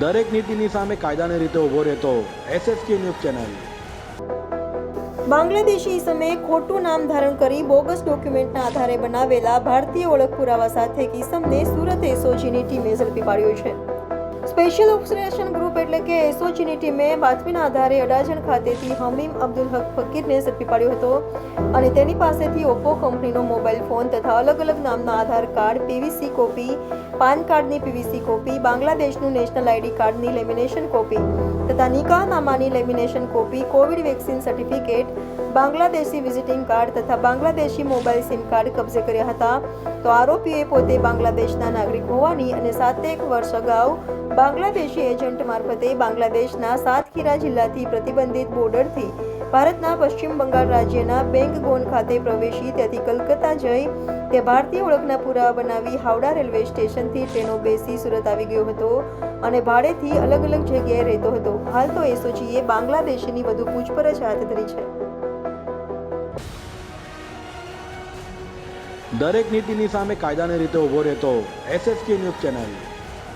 દરેક નીતિની સામે કાયદાની રીતે ઊભો રહેતો એસએસકે ન્યૂઝ ચેનલ. બાંગ્લાદેશી સમયે ખોટું નામ ધારણ કરી બોગસ ડોક્યુમેન્ટના આધારે બનાવેલા ભારતીય ઓળખ પુરાવા સાથે કિસમને સુરત એસઓજીની ટીમે ઝડપી પાડ્યો છે. સ્પેશિયલ ઓપરેશન ગ્રુપ એટલે કે એસઓજીની ટીમે બાતમીના આધારે અડાજણ ખાતેથી હમીમ અબ્દુલ હક ફકીરને ઝડપી પાડ્યો હતો અને તેની પાસેથી ઓપ્પો કંપનીનો મોબાઈલ ફોન તથા અલગ અલગ નામના Aadhaar card, PVC copy, PAN કાર્ડની પીવીસી કોપી, બાંગ્લાદેશનું નેશનલ આઈડી કાર્ડની લેમિનેશન કોપી તથા નિકાહનામાની lamination copy, covid vaccine certificate, Bangladeshi visiting card તથા બાંગ્લાદેશી મોબાઈલ સિમ કાર્ડ કબજે કર્યા હતા. તો આરોપીએ પોતે બાંગ્લાદેશના નાગરિક હોવાની અને સાતેક વર્ષ અગાઉ બાંગ્લાદેશી એજન્ટ મારફતે બાંગ્લાદેશના સાતખીરા જિલ્લાથી પ્રતિબંધિત બોર્ડરથી ભારતના પશ્ચિમ બંગાળ રાજ્યના બેંગગોન ખાતે પ્રવેશી ત્યાંથી કલકત્તા જઈ તે ભારતીય ઓળખના પુરાવા બનાવી હાવડા રેલવે સ્ટેશનથી ટ્રેનો બેસી સુરત આવી ગયો હતો અને ભાડેથી અલગ અલગ જગ્યાએ રહેતો હતો. હાલ તો એસઓજીએ બાંગ્લાદેશીની વધુ પૂછપરછ હાથ ધરી છે. દરેક નીતિની સામે કાયદાની રીતે ઊભો રહેતો એસએસકે ન્યૂઝ ચેનલ.